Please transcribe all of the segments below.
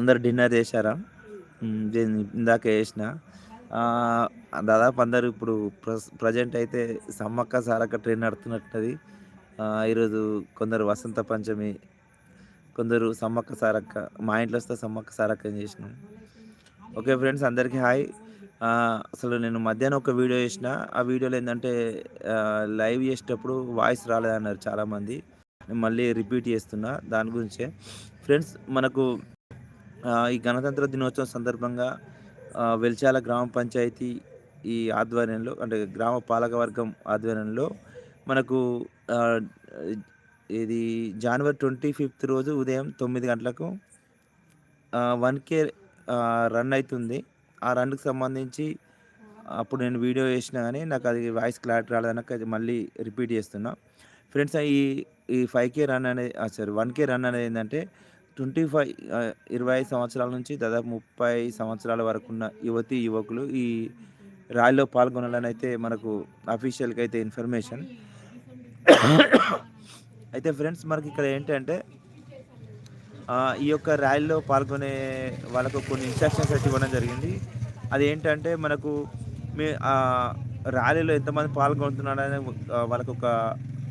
అందరు డిన్నర్ చేశారా? ఇందాక చేసిన. దాదాపు అందరు ఇప్పుడు ప్రజెంట్ అయితే సమ్మక్క సారక్క ట్రైన్ నడుతున్నట్టున్నది ఈరోజు కొందరు వసంత పంచమి కొందరు సమ్మక్క సారక్క మా ఇంట్లో వస్తే సమ్మక్క సారక్క చేసినాం. ఓకే ఫ్రెండ్స్ అందరికీ హాయ్. అసలు నేను మధ్యాహ్నం ఒక వీడియో చేసిన. ఆ వీడియోలో ఏంటంటే లైవ్ చేసేటప్పుడు వాయిస్ రాలేదన్నారు చాలామంది. నేను మళ్ళీ రిపీట్ చేస్తున్నా దాని గురించే. ఫ్రెండ్స్ మనకు ఈ గణతంత్ర దినోత్సవం సందర్భంగా వెల్చాల గ్రామ పంచాయతీ ఈ ఆధ్వర్యంలో అంటే గ్రామ పాలకవర్గం ఆధ్వర్యంలో మనకు ఇది జనవరి ట్వంటీ ఫిఫ్త్ రోజు ఉదయం తొమ్మిది గంటలకు వన్ కే రన్ అవుతుంది. ఆ రన్కి సంబంధించి అప్పుడు నేను వీడియో చేసిన కానీ నాకు అది వాయిస్ క్లారిటీ రాలేదనక అది మళ్ళీ రిపీట్ చేస్తున్నా. ఫ్రెండ్స్ ఈ ఈ ఫైవ్ కే రన్ అనేది సారీ వన్ కే రన్ అనేది ఏంటంటే ట్వంటీ ఫైవ్ ఇరవై ఐదు సంవత్సరాల నుంచి దాదాపు ముప్పై సంవత్సరాల వరకు ఉన్న యువతి యువకులు ఈ ర్యాలీలో పాల్గొనాలని అయితే మనకు అఫీషియల్గా అయితే ఇన్ఫర్మేషన్. అయితే ఫ్రెండ్స్ మనకి ఇక్కడ ఏంటంటే ఈ యొక్క ర్యాలీలో పాల్గొనే వాళ్ళకు కొన్ని ఇన్స్ట్రక్షన్స్ అయితే ఇవ్వడం జరిగింది. అది ఏంటంటే మనకు మీ ర్యాలీలో ఎంతమంది పాల్గొంటున్నారనే వాళ్ళకు ఒక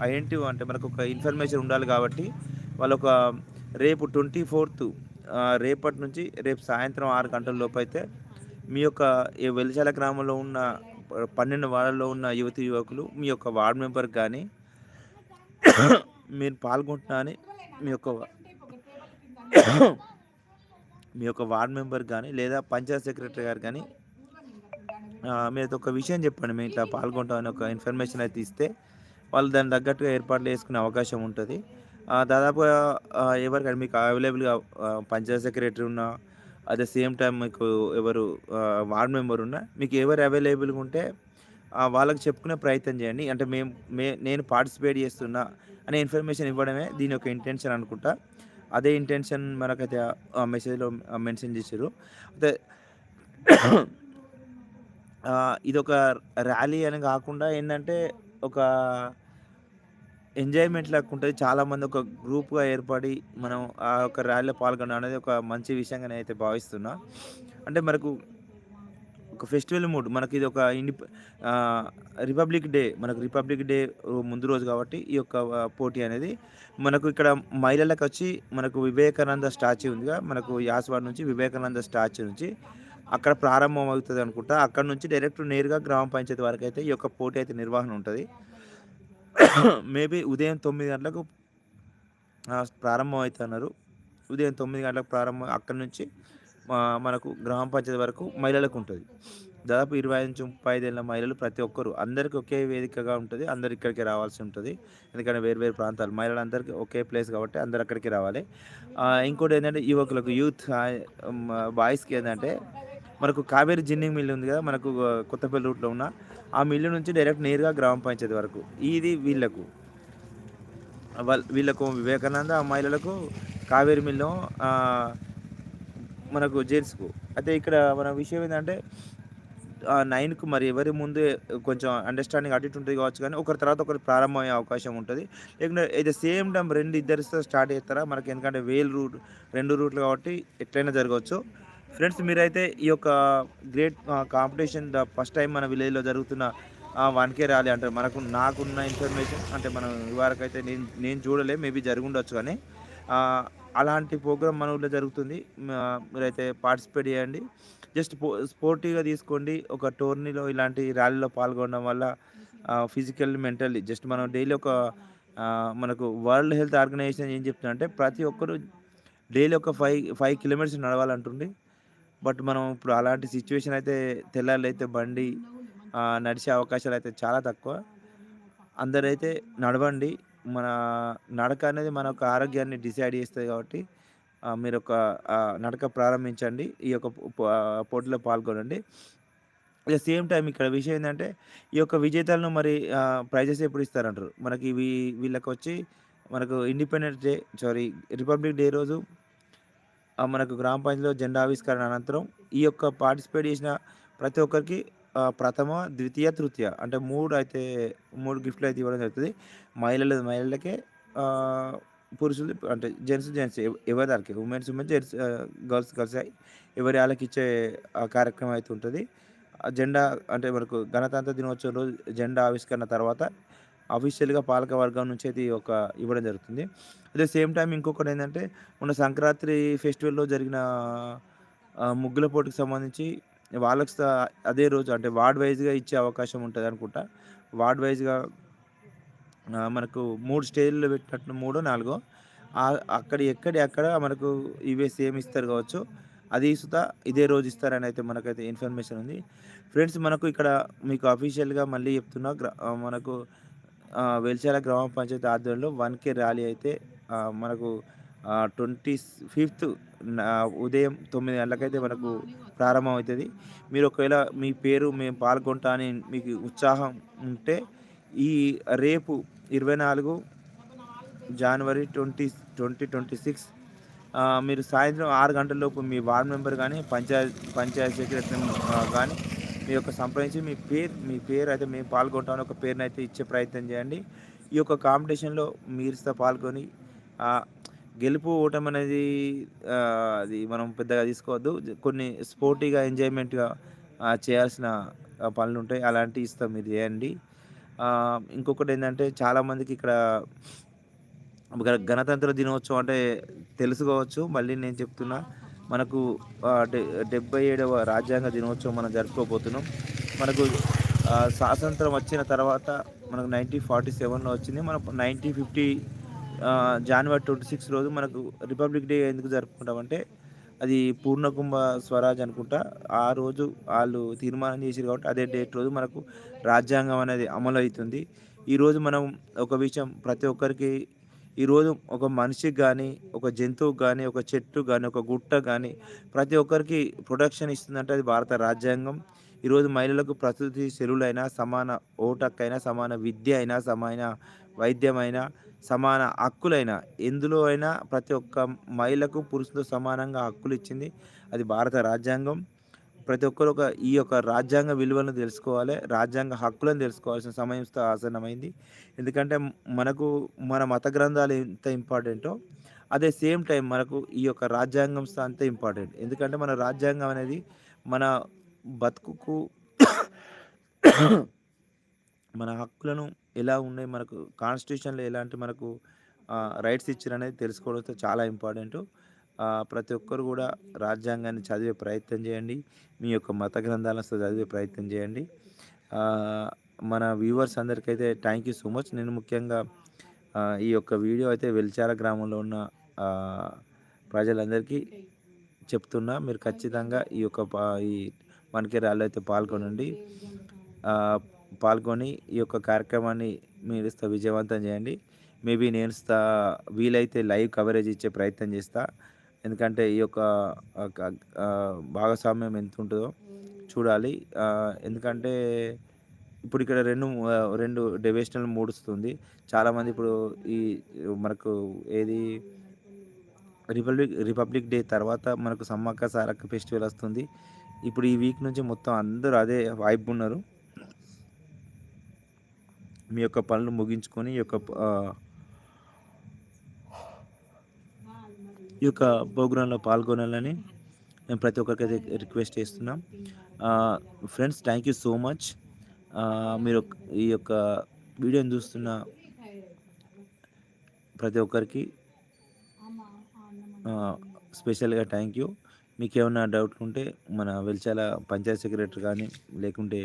ఐడెంటివ్ అంటే మనకు ఒక ఇన్ఫర్మేషన్ ఉండాలి కాబట్టి వాళ్ళొక ఒక రేపు ట్వంటీ ఫోర్త్ రేపటి నుంచి రేపు సాయంత్రం ఆరు గంటల లోపు అయితే మీ యొక్క వెలిచాల గ్రామంలో ఉన్న పన్నెండు వార్డుల్లో ఉన్న యువతి యువకులు మీ యొక్క వార్డ్ మెంబర్ కానీ మీరు పాల్గొంటున్నా మీ యొక్క మీ యొక్క వార్డ్ మెంబర్ కానీ లేదా పంచాయత్ సెక్రటరీ గారు కానీ మీరు ఒక విషయం చెప్పండి. మేము ఇట్లా పాల్గొంటామని ఒక ఇన్ఫర్మేషన్ అయితే ఇస్తే వాళ్ళు దాని తగ్గట్టుగా ఏర్పాట్లు చేసుకునే అవకాశం ఉంటుంది. దాదాపుగా ఎవరికైనా మీకు అవైలబుల్గా పంచాయత్ సెక్రటరీ ఉన్నా అట్ ద సేమ్ టైం మీకు ఎవరు వార్డ్ మెంబర్ ఉన్నా మీకు ఎవరు అవైలబుల్గా ఉంటే వాళ్ళకి చెప్పుకునే ప్రయత్నం చేయండి. అంటే మేము మే నేను పార్టిసిపేట్ చేస్తున్నా అనే ఇన్ఫర్మేషన్ ఇవ్వడమే దీని యొక్క ఇంటెన్షన్ అనుకుంటా. అదే ఇంటెన్షన్ మనకైతే ఆ మెసేజ్లో మెన్షన్ చేశారు అయితే ఇది ఒక ర్యాలీ అని కాకుండా ఏంటంటే ఒక ఎంజాయ్మెంట్ లాగా ఉంటుంది. చాలామంది ఒక గ్రూప్గా ఏర్పడి మనం ఆ యొక్క ర్యాలీలో పాల్గొనడం అనేది ఒక మంచి విషయంగా అయితే భావిస్తున్నా. అంటే మనకు ఒక ఫెస్టివల్ మూడ్ మనకి ఇది ఒక ఇండి రిపబ్లిక్ డే మనకు రిపబ్లిక్ డే ముందు రోజు కాబట్టి ఈ యొక్క పోటీ అనేది మనకు ఇక్కడ మహిళలకు వచ్చి మనకు వివేకానంద స్టాచ్యూ ఉందిగా. మనకు యాస్వాడ్ నుంచి వివేకానంద స్టాచ్యూ నుంచి అక్కడ ప్రారంభం అవుతుంది అనుకుంటా అక్కడ నుంచి డైరెక్ట్ నేరుగా గ్రామ పంచాయతీ వరకు అయితే ఈ యొక్క పోటీ అయితే నిర్వహణ ఉంటుంది. మేబీ ఉదయం తొమ్మిది గంటలకు ప్రారంభం అవుతున్నారు. ఉదయం తొమ్మిది గంటలకు ప్రారంభం అక్కడి నుంచి మనకు గ్రామ పంచాయతీ వరకు మహిళలకు ఉంటుంది. దాదాపు ఇరవై నుంచి ముప్పై ఐదేళ్ళ మహిళలు ప్రతి ఒక్కరు అందరికీ ఒకే వేదికగా ఉంటుంది అందరు ఇక్కడికి రావాల్సి ఉంటుంది. ఎందుకంటే వేరు వేరు ప్రాంతాలు మహిళలు అందరికీ ఒకే ప్లేస్ కాబట్టి అందరు అక్కడికి రావాలి. ఇంకోటి ఏంటంటే యువకులకు యూత్ బాయ్స్కి ఏంటంటే మనకు కావేరి జిన్నింగ్ మిల్ ఉంది కదా మనకు కొత్తపల్లి రూట్లో ఉన్న ఆ మిల్లు నుంచి డైరెక్ట్ నేరుగా గ్రామ పంచాయతీ వరకు. ఇది వీళ్ళకు. వీళ్ళకు వివేకానంద మహిళలకు కావేరి మిల్లు మనకు జెంట్స్కు అయితే ఇక్కడ మన విషయం ఏంటంటే నైన్కు మరి ఎవరి ముందు కొంచెం అండర్స్టాండింగ్ అటు ఇటు ఉంటుంది కావచ్చు కానీ ఒకరి తర్వాత ఒకరు ప్రారంభమయ్యే అవకాశం ఉంటుంది. లేకుంటే అయితే సేమ్ టైం రెండు ఇద్దరితో స్టార్ట్ చేస్తారా? మనకి ఎందుకంటే వేల్ రూట్ రెండు రూట్లు కాబట్టి ఎట్లయినా జరగవచ్చు. ఫ్రెండ్స్ మీరైతే ఈ యొక్క great competition the first time మన విలేజ్లో జరుగుతున్న వన్ కే ర్యాలీ అంటారు. మనకు నాకున్న ఇన్ఫర్మేషన్ అంటే మనం ఇవరకు అయితే నేను నేను చూడలే మేబీ జరుగుండొచ్చు కానీ అలాంటి ప్రోగ్రామ్ మన ఊళ్ళో జరుగుతుంది. మీరైతే పార్టిసిపేట్ చేయండి. జస్ట్ స్పోర్టివ్గా తీసుకోండి. ఒక టోర్నీలో ఇలాంటి ర్యాలీలో పాల్గొనడం వల్ల ఫిజికల్ మెంటల్లీ జస్ట్ మనం డైలీ ఒక మనకు వరల్డ్ హెల్త్ ఆర్గనైజేషన్ ఏం చెప్తుందంటే ప్రతి ఒక్కరు డైలీ ఒక ఫైవ్ ఫైవ్ కిలోమీటర్స్ నడవాలంటుండి. బట్ మనం ఇప్పుడు అలాంటి సిచ్యువేషన్ అయితే తెల్లారి అయితే బండి నడిచే అవకాశాలు అయితే చాలా తక్కువ. అందరైతే నడవండి. మన నడక అనేది మన యొక్క ఆరోగ్యాన్ని డిసైడ్ చేస్తుంది కాబట్టి మీరు ఒక నడక ప్రారంభించండి. ఈ యొక్క పోటీలో పాల్గొనండి. ద సేమ్ టైం ఇక్కడ విషయం ఏంటంటే ఈ యొక్క విజేతలను మరి ప్రైజెస్ ఎప్పుడు ఇస్తారంటారు? మనకి వీ వీళ్ళకి వచ్చి మనకు independence day sorry republic day రోజు మనకు గ్రామ పంచాయతీలో జెండా ఆవిష్కరణ అనంతరం ఈ యొక్క పార్టిసిపేట్ చేసిన ప్రతి ఒక్కరికి ప్రథమ ద్వితీయ తృతీయ అంటే మూడు అయితే మూడు గిఫ్ట్లు అయితే ఇవ్వడం జరుగుతుంది. మహిళలు మహిళలకే పురుషులు అంటే జెంట్స్ జెంట్స్ ఎవరి దానికి women's women's gents girls girls ఎవరి వాళ్ళకి ఇచ్చే కార్యక్రమం అయితే ఉంటుంది. జెండా అంటే మనకు గణతంత్ర దినోత్సవం రోజు జెండా ఆవిష్కరణ తర్వాత అఫీషియల్గా పాలక వర్గం నుంచి అయితే ఈ ఒక ఇవ్వడం జరుగుతుంది. అదే సేమ్ టైం ఇంకొకటి ఏంటంటే మొన్న సంక్రాంతి ఫెస్టివల్లో జరిగిన ముగ్గుల పోటీకి సంబంధించి వాళ్ళకి అదే రోజు అంటే వార్డ్ వైజ్గా ఇచ్చే అవకాశం ఉంటుంది అనుకుంటా. వార్డ్ వైజ్గా మనకు మూడు స్టేజ్లు పెట్టినట్టు మూడో నాలుగో అక్కడ ఎక్కడి అక్కడ మనకు ఇవే సేమ్ ఇస్తారు కావచ్చు. అది ఇస్తా ఇదే రోజు ఇస్తారని అయితే మనకైతే ఇన్ఫర్మేషన్ ఉంది. ఫ్రెండ్స్ మనకు ఇక్కడ మీకు అఫీషియల్గా మళ్ళీ చెప్తున్నా మనకు వెల్చాల గ్రామ పంచాయతీ ఆధ్వర్యంలో వన్ కే ర్యాలీ అయితే మనకు ట్వంటీ ఫిఫ్త్ ఉదయం తొమ్మిది గంటలకైతే మనకు ప్రారంభం అవుతుంది మీరు ఒకవేళ మీ పేరు మేము పాల్గొంటా అని మీకు ఉత్సాహం ఉంటే ఈ రేపు ఇరవై నాలుగు జనవరి ట్వంటీ ట్వంటీ ట్వంటీ సిక్స్ మీరు సాయంత్రం ఆరు గంటల లోపు మీ వార్డ్ మెంబర్ కానీ పంచాయత్ పంచాయత్ సెక్రటరీ కానీ మీ యొక్క సంప్రదించి మీ పేరు మీ పేరు అయితే మేము పాల్గొంటామని ఒక పేరుని అయితే ఇచ్చే ప్రయత్నం చేయండి. ఈ యొక్క కాంపిటీషన్లో మీరు పాల్గొని గెలుపు ఓటమి అనేది అది మనం పెద్దగా తీసుకోవద్దు. కొన్ని స్పోర్టీగా ఎంజాయ్మెంట్గా చేయాల్సిన పనులు ఉంటాయి అలాంటివి ఇస్తాం మీరు చేయండి. ఇంకొకటి ఏంటంటే చాలామందికి ఇక్కడ గణతంత్ర దినోత్సవం అంటే తెలుసుకోవచ్చు. మళ్ళీ నేను చెప్తున్నా మనకు డె డెబ్బై ఏడవ రాజ్యాంగ దినోత్సవం మనం జరుపుకోబోతున్నాం. మనకు స్వాతంత్రం వచ్చిన తర్వాత మనకు నైన్టీన్ ఫార్టీ సెవెన్లో వచ్చింది. మనం నైన్టీన్ ఫిఫ్టీ జనవరి ట్వంటీ సిక్స్ రోజు మనకు రిపబ్లిక్ డే ఎందుకు జరుపుకుంటామంటే అది పూర్ణకుంభ స్వరాజ్ అనుకుంటా. ఆ రోజు వాళ్ళు తీర్మానం చేశారు కాబట్టి అదే డేట్ రోజు మనకు రాజ్యాంగం అనేది అమలు అవుతుంది ఈరోజు మనం ఒక విషయం ప్రతి ఒక్కరికి ఈరోజు ఒక మనిషికి కానీ ఒక జంతువు కానీ ఒక చెట్టు కానీ ఒక గుట్ట కానీ ప్రతి ఒక్కరికి ప్రొటెక్షన్ ఇస్తుందంటే అది భారత రాజ్యాంగం. ఈరోజు మహిళలకు ప్రసూతి సెలువులైనా సమాన ఓటక్కైనా సమాన విద్య అయినా సమాన వైద్యమైనా సమాన హక్కులైనా ఎందులో అయినా ప్రతి ఒక్క మహిళకు పురుషులతో సమానంగా హక్కులు ఇచ్చింది అది భారత రాజ్యాంగం. ప్రతి ఒక్కరు ఒక ఈ యొక్క రాజ్యాంగ విలువలను తెలుసుకోవాలి రాజ్యాంగ హక్కులను తెలుసుకోవాల్సిన సమయం ఆసనమైంది ఆసన్నమైంది. ఎందుకంటే మనకు మన మత గ్రంథాలు ఎంత ఇంపార్టెంటో అదే సేమ్ టైం మనకు ఈ యొక్క రాజ్యాంగం అంత ఇంపార్టెంట్. ఎందుకంటే మన రాజ్యాంగం అనేది మన బతుకుకు మన హక్కులను ఎలా ఉన్నాయి మనకు కాన్స్టిట్యూషన్లో ఎలాంటి మనకు రైట్స్ ఇచ్చారు అనేది తెలుసుకోవడంతో చాలా ఇంపార్టెంట్. ప్రతి ఒక్కరు కూడా రాజ్యాంగాన్ని చదివే ప్రయత్నం చేయండి. మీ యొక్క మత గ్రంథాలను చదివే ప్రయత్నం చేయండి. మన వ్యూవర్స్ అందరికైతే థ్యాంక్ యూ సో మచ్. నేను ముఖ్యంగా ఈ యొక్క వీడియో అయితే వెల్చార గ్రామంలో ఉన్న ప్రజలందరికీ చెప్తున్నా. మీరు ఖచ్చితంగా ఈ యొక్క ఈ మనకి ర్యాలీ అయితే పాల్గొనండి. పాల్గొని ఈ యొక్క కార్యక్రమాన్ని మీరు ఇస్తా విజయవంతం చేయండి. మేబీ నేను వీలైతే లైవ్ కవరేజ్ ఇచ్చే ప్రయత్నం చేస్తా. ఎందుకంటే ఈ యొక్క భాగస్వామ్యం ఎంత ఉంటుందో చూడాలి ఎందుకంటే ఇప్పుడు ఇక్కడ రెండు రెండు డివిజనల్ మూడుస్తుంది చాలామంది ఇప్పుడు ఈ మనకు ఏది రిపబ్లిక్ రిపబ్లిక్ డే తర్వాత మనకు సమ్మక్క సారక్క ఫెస్టివల్ వస్తుంది. ఇప్పుడు ఈ వీక్ నుంచి మొత్తం అందరూ అదే వైబ్ ఉన్నారు. మీ యొక్క పనులు ముగించుకొని ఈ యొక్క ఈ యొక్క ప్రోగ్రాంలో పాల్గొనాలని మేము ప్రతి ఒక్కరికి రిక్వెస్ట్ చేస్తున్నాం. Friends thank you so much మీరు ఈ యొక్క వీడియోని చూస్తున్న ప్రతి ఒక్కరికి స్పెషల్గా థ్యాంక్ యూ మీకు ఏమైనా డౌట్లు ఉంటే మన వెల్చాల పంచాయత్ సెక్రటరీ కానీ లేకుంటే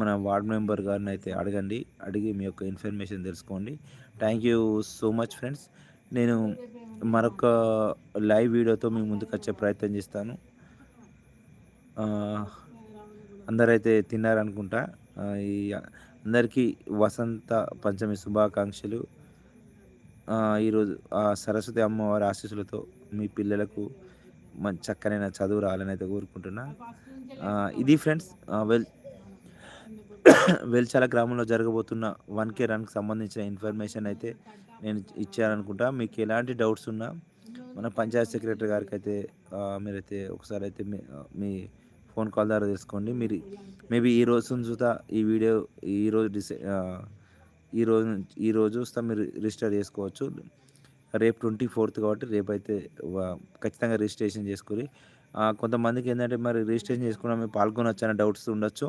మన వార్డ్ మెంబర్ గారిని అయితే అడగండి. అడిగి మీ యొక్క ఇన్ఫర్మేషన్ తెలుసుకోండి. Thank you so much friends నేను మరొక లైవ్ వీడియోతో మీ ముందుకు వచ్చే ప్రయత్నం చేస్తాను. అందరైతే తిన్నారనుకుంటా. ఈ అందరికీ వసంత పంచమి శుభాకాంక్షలు. ఈరోజు ఆ సరస్వతి అమ్మవారి ఆశీస్సులతో మీ పిల్లలకు మంచి చక్కనైన చదువు రావాలని అయితే కోరుకుంటున్నా. ఇది ఫ్రెండ్స్ వెల్ వెల్చాల గ్రామంలో జరగబోతున్న వన్ కే రన్కి సంబంధించిన ఇన్ఫర్మేషన్ అయితే నేను ఇచ్చాననుకుంటా మీకు ఎలాంటి డౌట్స్ ఉన్నా మన పంచాయత్ సెక్రటరీ గారికి అయితే మీరైతే ఒకసారి అయితే మీ మీ ఫోన్ కాల్ ద్వారా తెలుసుకోండి. మీరు మేబీ ఈ రోజు చూస్తా ఈ వీడియో ఈరోజు డిసై ఈరోజు ఈ రోజు ఈ రోజు మీరు రిజిస్టర్ చేసుకోవచ్చు. రేపు 24థ్ కాబట్టి రేపైతే ఖచ్చితంగా రిజిస్ట్రేషన్ చేసుకొని కొంతమందికి ఏంటంటే మరి రిజిస్ట్రేషన్ చేసుకున్న మేము పాల్గొనొచ్చనే డౌట్స్ ఉండొచ్చు.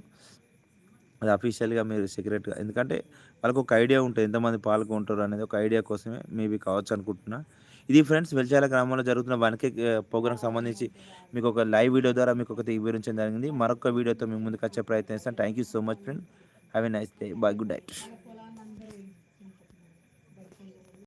అది అఫీషియల్‌గా మీరు సీక్రెట్‌గా ఎందుకంటే వాళ్ళకొక ఐడియా ఉంటుంది ఎంతమంది పాల్గొంటారు అనేది ఒక ఐడియా కోసమే మేబీ కావచ్చు అనుకుంటున్నా. ఇది ఫ్రెండ్స్ వెల్చాల గ్రామంలో జరుగుతున్న వనకే ప్రోగ్రామ్ సంబంధించి మీకు ఒక లైవ్ వీడియో ద్వారా మీకు ఒకటి వివరించడం జరిగింది. మరొక వీడియోతో మేము ముందుకు వచ్చే ప్రయత్నిస్తాం thank you so much friend. Have a nice day. Bye. Good night.